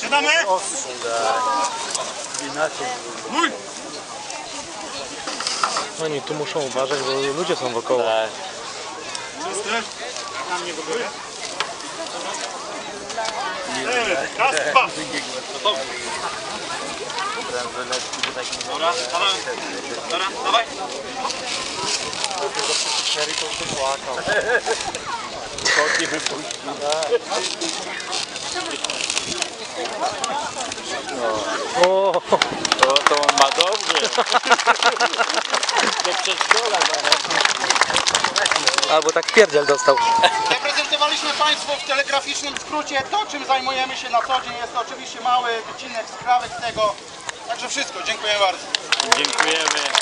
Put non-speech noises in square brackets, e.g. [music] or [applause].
Siadamy? Oni tu muszą uważać, bo ludzie są wokoło. Czysty? Na mnie w ogóle. Raz, dwa. Dobra, dawaj. Dobra, dawaj. O, To, to on ma dobrze. [laughs] Do przedszkola albo tak pierdziel dostał. Zaprezentowaliśmy Państwu w telegraficznym skrócie to, czym zajmujemy się na co dzień. Jest to oczywiście mały wycinek sprawek z tego. Także wszystko. Dziękuję bardzo. Dziękujemy.